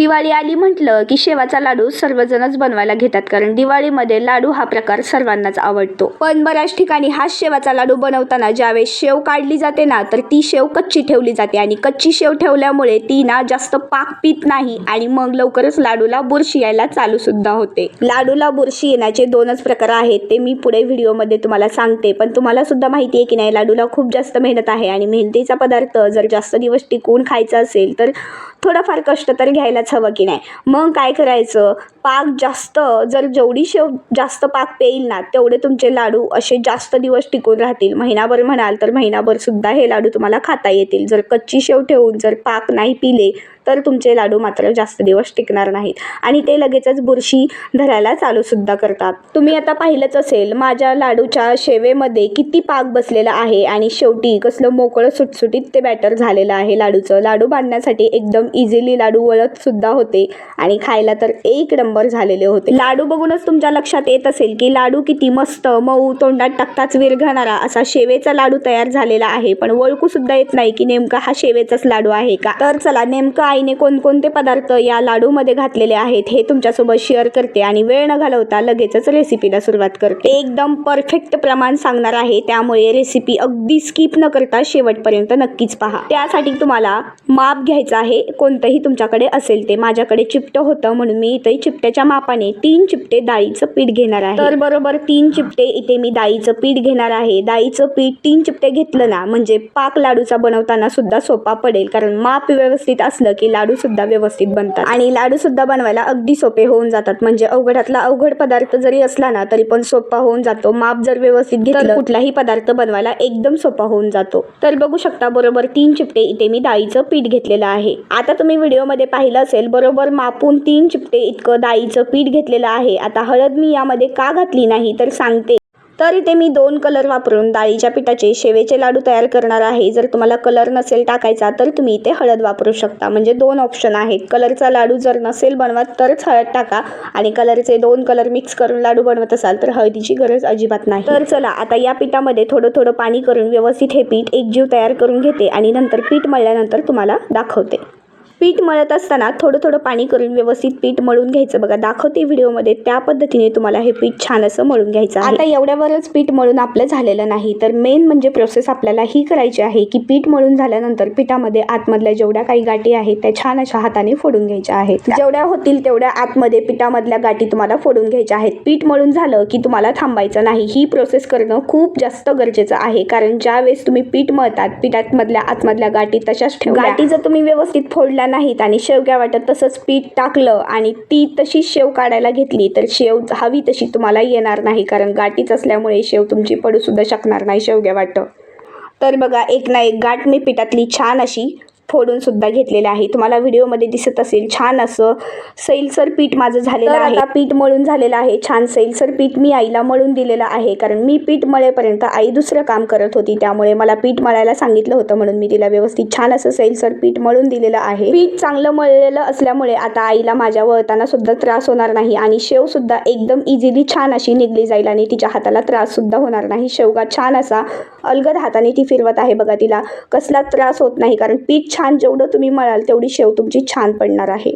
दिवाळी आली म्हटलं की शेवाचा लाडू सर्वजणच बनवायला घेतात कारण दिवाळीमध्ये लाडू हा प्रकार सर्वांनाच आवडतो. पण बऱ्याच ठिकाणी हा शेवाचा लाडू बनवताना ज्यावेळेस शेव काढली जाते ना तर ती शेव कच्ची ठेवली जाते आणि कच्ची शेव ठेवल्यामुळे ती ना जास्त पाक पित नाही आणि मग लवकरच लाडूला बुरशी यायला चालू सुद्धा होते. लाडूला बुरशी येण्याचे दोनच प्रकार आहेत ते मी पुढे व्हिडिओमध्ये तुम्हाला सांगते. पण तुम्हाला सुद्धा माहिती आहे की नाही लाडूला खूप जास्त मेहनत आहे आणि मेहनतीचा पदार्थ जर जास्त दिवस टिकवून खायचा असेल तर थोडंफार कष्ट तर घ्यायलाच हवं की नाही? मग काय करायचं? पाक जास्त जर जेवढी शेव जास्त पाक पेईल ना तेवढे तुमचे लाडू असे जास्त दिवस टिकून राहतील. महिनाभर म्हणाल तर महिनाभर सुद्धा हे लाडू तुम्हाला खाता येतील. जर कच्ची शेव ठेवून जर पाक नाही पिले तर तुमचे लाडू मात्र जास्त दिवस टिकणार नाहीत. आणि ते लगेचच बुरशी धरायला चालूसुद्धा करतात. तुम्ही आता पाहिलंच असेल माझ्या लाडूच्या शेवेमध्ये किती पाक बसलेला आहे आणि शेवटी कसलं मोकळं सुटसुटीत ते बॅटर झालेलं आहे लाडूचं. लाडू बांधण्यासाठी एकदम इझिली लाडू वळत सुद्धा होते आणि खायला तर एक नंबर झालेले होते. लाडू बघूनच तुमच्या लक्षात येत असेल की लाडू किती मस्त मऊ तोंडात टाकताच विरघळणारा असा शेवेचा लाडू तयार झालेला आहे. पण ओळखू सुद्धा येत नाही की नेमका हा शेवेचाच लाडू आहे का? तर चला नेमकं आईने कोणकोणते पदार्थ या लाडूमध्ये घातलेले आहेत हे तुमच्यासोबत शेअर करते आणि वेळ न घालवता लगेचच रेसिपीला सुरुवात करते. एकदम परफेक्ट प्रमाण सांगणार आहे त्यामुळे रेसिपी अगदी स्किप न करता शेवटपर्यंत नक्कीच पहा. त्यासाठी तुम्हाला माप घ्यायचं आहे कोणतंही तुमच्याकडे असेल ते. माझ्याकडे चिपटं होतं म्हणून मी इथे चिपट्याच्या मापाने तीन चिपटे डाळीचं पीठ घेणार आहे. तर बरोबर तीन चिपटे इथे मी डाळीचं पीठ घेणार आहे. डाळीचं पीठ तीन चिपटे घेतलं ना म्हणजे पाक लाडूचा बनवताना सुद्धा सोपा पडेल कारण माप व्यवस्थित असलं की लाडू सुद्धा व्यवस्थित बनतात. आणि लाडू सुद्धा बनवायला अगदी सोपे होऊन जातात. म्हणजे अवघडातला अवघड पदार्थ जरी असला ना तरी पण सोपा होऊन जातो. माप जर व्यवस्थित घेतलं कुठलाही पदार्थ बनवायला एकदम सोपा होऊन जातो. तर बघू शकता बरोबर तीन चिपटे इथे मी डाळीचं पीठ घेतलेलं आहे. आता तुम्ही व्हिडिओमध्ये पाहिलं असेल बरोबर मापून तीन चिपटे इतकं डाळीचं पीठ घेतलेलं आहे. आता हळद मी यामध्ये का घातली नाही तर सांगते. तर इथे मी दोन कलर वापरून डाळीच्या पिठाचे शेवेचे लाडू तयार करणार आहे. जर तुम्हाला कलर नसेल टाकायचा तर तुम्ही इथे हळद वापरू शकता. म्हणजे दोन ऑप्शन आहेत. कलरचा लाडू जर नसेल बनवत तरच हळद टाका. आणि कलरचे दोन कलर मिक्स करून लाडू बनवत असाल तर हळदीची गरज अजिबात नाही. तर चला आता या पिठामध्ये थोडं थोडं पाणी करून व्यवस्थित हे पीठ एकजीव तयार करून घेते आणि नंतर पीठ मळल्यानंतर तुम्हाला दाखवते. पीठ मळत असताना थोडं थोडं पाणी करून व्यवस्थित पीठ मळून घ्यायचं. बघा दाखवते व्हिडिओमध्ये. त्या पद्धतीने तुम्हाला हे पीठ छान असं मळून घ्यायचं आता एवढ्यावरच पीठ मळून आपलं झालेलं नाही. तर मेन म्हणजे प्रोसेस आपल्याला ही करायची आहे की पीठ मळून झाल्यानंतर पिठामध्ये आतमधल्या जेवढ्या काही गाठी आहेत त्या छान अशा हाताने फोडून घ्यायच्या आहेत. जेवढ्या होतील तेवढ्या आतमध्ये पिठामधल्या गाठी तुम्हाला फोडून घ्यायच्या आहेत. पीठ मळून झालं की तुम्हाला थांबायचं नाही. ही प्रोसेस करणं खूप जास्त गरजेचं आहे. कारण ज्या वेळेस तुम्ही पीठ मळतात पिठामधल्या आतमधल्या गाठी तशाच गाठी जर तुम्ही व्यवस्थित फोडल्या नाहीत आणि शेवग्या वाटत तसंच पीठ टाकलं आणि ती तशी शेव काढायला घेतली तर शेव हवी तशी तुम्हाला येणार नाही कारण गाठीच असल्यामुळे शेव तुमची पडूसुद्धा शकणार नाही शेवग्या वाट तर बघा एक ना एक गाठ मी पिठातली छान अशी फोडून सुद्धा घेतलेलं आहे. तुम्हाला व्हिडिओमध्ये दिसत असेल छान असं सैलसर पीठ माझं झालेलं आहे. आता पीठ मळून झालेलं आहे. छान सैलसर पीठ मी आईला मळून दिलेलं आहे. कारण मी पीठ मळेपर्यंत आई दुसरं काम करत होती. त्यामुळे मला पीठ मळायला सांगितलं होतं म्हणून मी तिला व्यवस्थित छान असं सैलसर पीठ मळून दिलेलं आहे. पीठ चांगलं मळलेलं असल्यामुळे आता आईला माझ्या वळताना सुद्धा त्रास होणार नाही आणि शेव सुद्धा एकदम इझिली छान अशी निघली जाईल आणि तिच्या हाताला त्रास सुद्धा होणार नाही. शेवगा छान असा अलगद हाताने ती फिरवत आहे बघा तिला. कसला त्रास होत नाही कारण पीठ छान जेवढं तुम्ही मळाल तेवढी शेव तुमची छान पडणार आहे.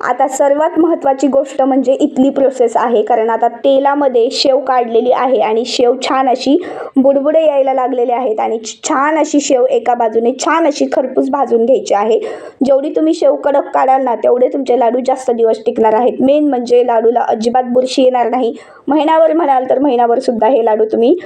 आता सर्वात महत्त्वाची गोष्ट म्हणजे इथली प्रोसेस आहे. कारण आता तेलामध्ये शेव काढलेली आहे आणि शेव छान अशी बुडबुडे यायला लागलेले आहेत आणि छान अशी शेव एका बाजूने छान अशी खरपूस भाजून घ्यायची आहे. जेवढी तुम्ही शेव कडक काढाल ना तेवढे तुमचे लाडू जास्त दिवस टिकणार आहेत. मेन म्हणजे लाडूला अजिबात बुरशी येणार नाही. महिनाभर म्हणाल तर महिनाभर सुद्धा हे लाडू तुम्ही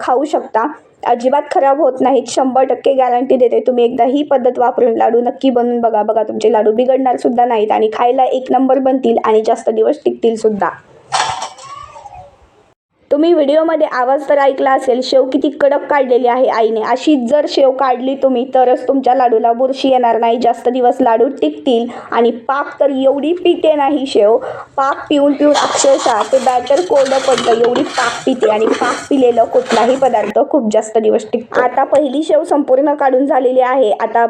खाऊ शकता. अजिबात खराब होत नाहीत. शंभर टक्के गॅरंटी देते. तुम्ही एकदा ही पद्धत वापरून लाडू नक्की बनवून बघा. बघा तुमचे लाडू बिघडणार सुद्धा नाहीत आणि खायला एक नंबर बनतील आणि जास्त दिवस टिकतील सुद्धा. तुम्ही व्हिडिओमध्ये आवाज तर ऐकला असेल शेव किती कडक काढलेली आहे आईने. अशी जर शेव काढली तुम्ही तरच तुमच्या लाडूला बुरशी येणार नाही. जास्त दिवस लाडू टिकतील आणि पाक तर एवढी पिते नाही शेव. पाक पिऊन पिऊन अक्षरशः ते बॅटर कोरडं पडतं. एवढी पाक पिते आणि पाक पिलेलं कुठलाही पदार्थ खूप जास्त दिवस टिकतो. आता पहिली शेव संपूर्ण काढून झालेली आहे. आता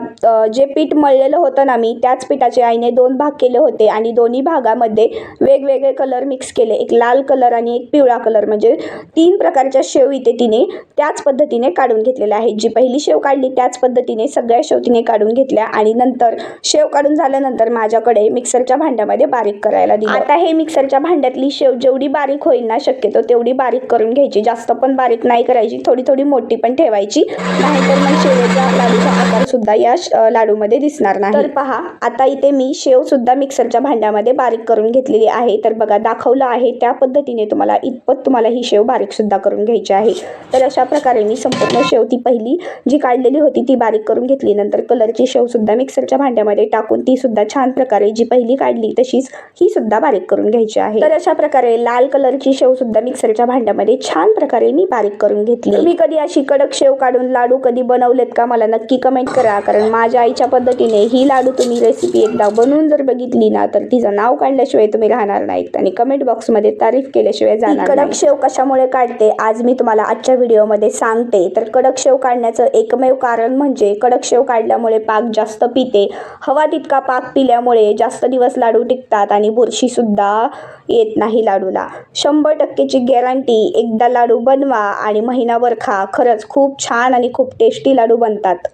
जे पीठ मळलेलं होतं ना मी त्याच पिठाचे आईने दोन भाग केले होते आणि दोन्ही भागामध्ये वेगवेगळे कलर मिक्स केले. एक लाल कलर आणि एक पिवळा कलर म्हणजे तीन प्रकारच्या शेव इथे तिने त्याच पद्धतीने काढून घेतलेल्या आहेत. जी पहिली शेव काढली त्याच पद्धतीने सगळ्या शेव तिने काढून घेतल्या आणि नंतर शेव काढून झाल्यानंतर माझ्याकडे मिक्सरच्या भांड्यामध्ये बारीक करायला दिली. आता हे मिक्सरच्या भांड्यातली शेव जेवढी बारीक होईल ना शक्यतो तेवढी बारीक करून घ्यायची. जास्त पण बारीक नाही करायची थोडी थोडी मोठी पण ठेवायची. नाहीतर मग शेवेचा लाडूचा आकार सुद्धा या लाडूमध्ये दिसणार नाही. तर पहा आता इथे मी शेव सुद्धा मिक्सरच्या भांड्यामध्ये बारीक करून घेतलेली आहे. तर बघा दाखवलं आहे त्या पद्धतीने तुम्हाला इतपत तुम्हाला ही शेव बारीक सुद्धा करून घ्यायची आहे. तर अशा प्रकारे मी संपूर्ण शेव ती पहिली जी काढलेली होती ती बारीक करून घेतली. नंतर कलरची शेव सुद्धा मिक्सरच्या भांड्यामध्ये टाकून ती सुद्धा छान प्रकारे जी पहिली काढली तशीच ही सुद्धा बारीक करून घ्यायची आहे. तर अशा प्रकारे लाल कलरची शेव सुद्धा मिक्सरच्या भांड्यामध्ये छान प्रकारे मी बारीक करून घेतली. तुम्ही कधी अशी कडक शेव काढून लाडू कधी बनवलेत का मला नक्की कमेंट करा. कारण माझ्या आईच्या पद्धतीने ही लाडू तुम्ही रेसिपी एकदा बनवून जर बघितली ना तर तिचं नाव काढल्याशिवाय तुम्ही राहणार नाहीत आणि कमेंट बॉक्समध्ये तारीफ केल्याशिवाय जाणार कडक शेव कशामुळे काढते. आज मी तुम्हाला आजच्या व्हिडिओमध्ये सांगते. तर कडक शेव काढण्याचं एकमेव कारण म्हणजे कडक शेव काढल्यामुळे पाक जास्त पिते. हवा तितका पाक पिल्यामुळे जास्त दिवस लाडू टिकतात आणि बुरशीसुद्धा येत नाही लाडूला. शंभर टक्केची गॅरंटी एकदा लाडू बनवा आणि महिनाभर खा. खरंच खूप छान आणि खूप टेस्टी लाडू बनतात.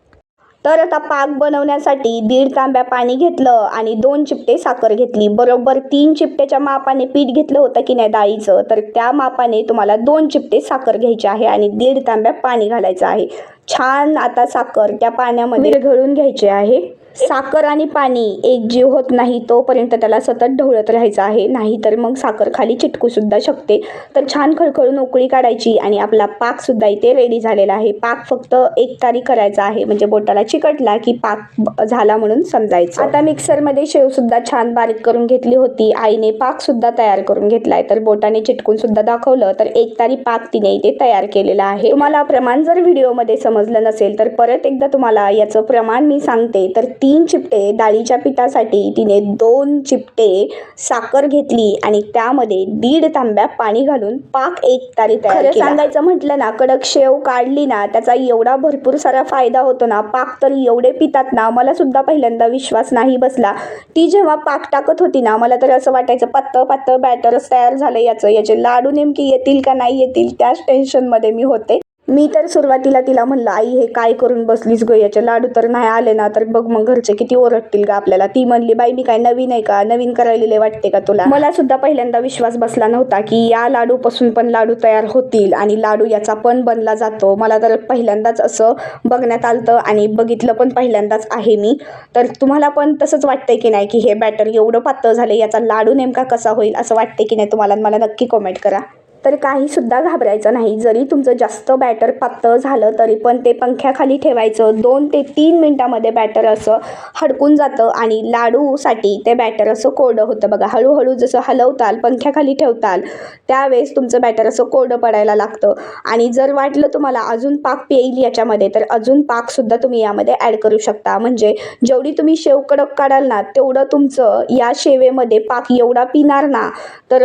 तर आता पाक बनवण्यासाठी दीड तांब्या पाणी घेतलं आणि दोन चिपटे साखर घेतली. बरोबर तीन चिपट्याच्या मापाने पीठ घेतलं होतं की नाही डाळीचं? तर त्या मापाने तुम्हाला दोन चिपटे साखर घ्यायची आहे आणि दीड तांब्या पाणी घालायचं आहे. छान आता साखर त्या पाण्यामध्ये घळून घ्यायची आहे. साखर आणि पाणी एकजीव होत नाही तोपर्यंत त्याला सतत ढवळत राहायचं आहे. नाहीतर मग साखर खाली चिटकू सुद्धा शकते. तर छान खळखळून उकळी काढायची आणि आपला पाक सुद्धा इथे रेडी झालेला आहे. पाक फक्त एक तारी करायचा आहे. म्हणजे बोटाला चिकटला की पाक झाला म्हणून समजायचं. आता मिक्सरमध्ये शेव सुद्धा छान बारीक करून घेतली होती. आईने पाक सुद्धा तयार करून घेतलाय. तर बोटाने चिटकून सुद्धा दाखवलं तर एक तारी पाक तिने इथे तयार केलेला आहे. तुम्हाला प्रमाण जर व्हिडिओमध्ये समजलं नसेल तर परत एकदा तुम्हाला याचं प्रमाण मी सांगते. तर ती तीन चिपटे डाळीच्या पिठासाठी तिने दोन चिपटे साखर घेतली आणि त्यामध्ये दीड तांब्या पाणी घालून पाक एक तारी तयार केला. सांगायचं म्हटलं ना कडक शेव काढली ना त्याचा एवढा भरपूर सारा फायदा होतो ना पाक तर एवढे पितात ना मला सुद्धा पहिल्यांदा विश्वास नाही बसला ती जेव्हा पाक टाकत होती ना मला तर असं वाटायचं पातळ पातळ बॅटरच तयार झालं याचं याचे लाडू नेमके येतील का नाही येतील त्याच टेन्शनमध्ये मी होते मी तर सुरुवातीला तिला म्हणलं आई हे काय करून बसलीस ग? याचे लाडू तर नाही आले ना तर बघ मग घरचे किती ओरडतील का आपल्याला. ती म्हणली बाई मी काय नवीन आहे का? नवीन करायलेले वाटते का तुला? मला सुद्धा पहिल्यांदा विश्वास बसला नव्हता की या लाडूपासून पण लाडू तयार होतील आणि लाडू याचा पण बनला जातो. मला तर पहिल्यांदाच असं बघण्यात आलतं आणि बघितलं पण पहिल्यांदाच आहे मी. तर तुम्हाला पण तसंच वाटतंय की नाही की हे बॅटर एवढं पातळ झालं याचा लाडू नेमका कसा होईल असं वाटते की नाही तुम्हाला? मला नक्की कमेंट करा. तर काहीसुद्धा घाबरायचं नाही. जरी तुमचं जास्त बॅटर पातळ झालं तरी पण ते पंख्याखाली ठेवायचं. दोन ते तीन मिनटामध्ये बॅटर असं हडकून जातं आणि लाडूसाठी ते बॅटर असं कोरडं होतं बघा. हळूहळू जसं हलवताल पंख्याखाली ठेवताल त्यावेळेस तुमचं बॅटर असं कोरडं पडायला लागतं. आणि जर वाटलं तुम्हाला अजून पाक येईल याच्यामध्ये तर अजून पाकसुद्धा तुम्ही यामध्ये ॲड करू शकता. म्हणजे जेवढी तुम्ही शेव कडक काढाल ना तेवढं तुमचं या शेवेमध्ये पाक एवढा पिणार ना तर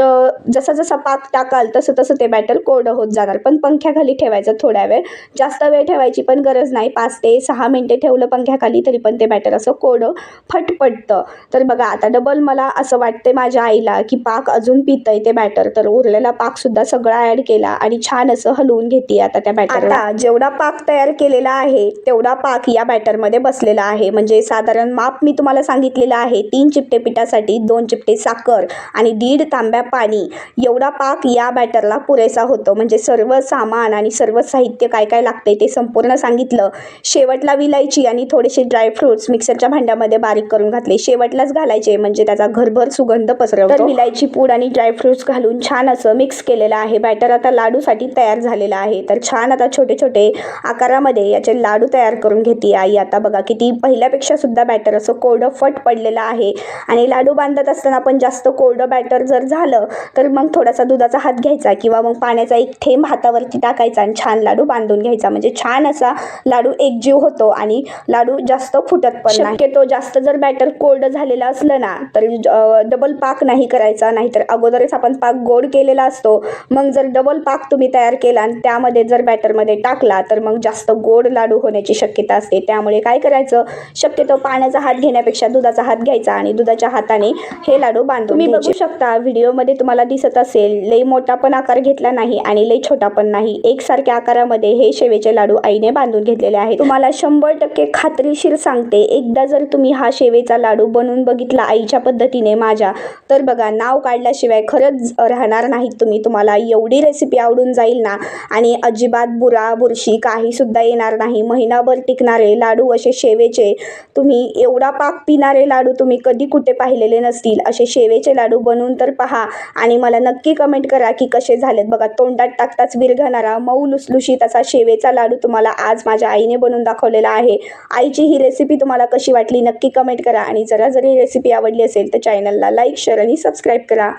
जसं जसं पाक टाकाल तसं तसं ते बॅटर कोरडं होत जाणार. पण पंख्याखाली ठेवायचं थोड्या वेळ. जास्त वेळ ठेवायची पण गरज नाही. पाच ते सहा मिनटे ठेवलं पंख्याखाली तरी पण ते बॅटर असं कोरडं फटपटतं तर बघा आता डबल मला असं वाटते माझ्या आईला की पाक अजून पितंय ते बॅटर तर उरलेला पाक सुद्धा सगळा ॲड केला आणि छान असं हलवून घेते आता त्या बॅटर आता जेवढा पाक तयार केलेला आहे तेवढा पाक या बॅटरमध्ये बसलेला आहे. म्हणजे साधारण माप मी तुम्हाला सांगितलेलं आहे तीन चिपटे पिठासाठी दोन चिपटे साखर आणि दीड तांब्या पाणी एवढा पाक या बॅटरला पुरेसा होतो. म्हणजे सर्व सामान आणि सर्व साहित्य काय काय लागते ते संपूर्ण सांगितलं. शेवटला विलायची आणि थोडेसे ड्रायफ्रुट्स मिक्सरच्या भांड्यामध्ये बारीक करून घातले. शेवटलाच घालायचे म्हणजे त्याचा घरभर सुगंध पसरवतो. तर विलायची पूड आणि ड्रायफ्रुट्स घालून छान असं मिक्स केलेलं आहे. बॅटर आता लाडूसाठी तयार झालेलं आहे. तर छान आता छोटे छोटे आकारामध्ये याचे लाडू तयार करून घेते आई. आता बघा किती पहिल्यापेक्षा सुद्धा बॅटर असं कोरडं फट पडलेलं आहे. आणि लाडू बांधत असताना पण जास्त कोरडं बॅटर जर झालं तर मग थोडासा दुधाचा हात घ्यायचा किंवा मग पाण्याचा एक थेंब हातावरती टाकायचा आणि छान लाडू बांधून घ्यायचा. म्हणजे छान असा लाडू एकजीव होतो आणि लाडू जास्त फुटत पण नाही. शक्यतो जास्त जर बॅटर कोरडं झालेलं असलं ना तर डबल पाक नाही करायचा. नाहीतर अगोदरच आपण पाक गोड केलेला असतो. मग जर डबल पाक तुम्ही तयार केला आणि त्यामध्ये जर बॅटरमध्ये टाकला तर मग जास्त गोड लाडू होण्याची शक्यता असते. त्यामुळे काय करायचं? शक्यतो पाण्याचा हात घेण्यापेक्षा दुधाचा हात घ्यायचा आणि दुधाच्या हाताने हे लाडू बांधून तुम्ही बघू शकता व्हिडिओमध्ये तुम्हाला दिसत असेल लई मोठा पण आकार घेतला नाही आणि लई छोटा पण नाही. एकसारख्या आकारामध्ये हे शेवेचे लाडू आईने बांधून घेतलेले आहेत. तुम्हाला शंभर टक्के खात्रीशीर सांगते एकदा जर तुम्ही हा शेवेचा लाडू बनवून बघितला आईच्या पद्धतीने माझ्या तर बघा नाव काढल्याशिवाय खरंच राहणार नाहीत तुम्ही. तुम्हाला एवढी रेसिपी आवडून जाईल ना आणि अजिबात बुरा बुरशी काही सुद्धा येणार नाही. महिनाभर टिकणारे लाडू असे शेवेचे तुम्ही एवढा पाक पिणारे लाडू तुम्ही कधी कुठे पाहिलेले नसतील. असे शेवेचे लाडू बनवून तर पहा आणि मला नक्की कमेंट करा की कसे झालेत. बघा तोंडात टाकताच विरघणारा मऊ लुसलुशीत असा शेवेचा लाडू तुम्हाला आज माझ्या आईने बनवून दाखवलेला आहे. आईची ही रेसिपी तुम्हाला कशी वाटली नक्की कमेंट करा. आणि जरा जरी रेसिपी आवडली असेल तर चॅनलला लाईक शेअर आणि सबस्क्राईब करा.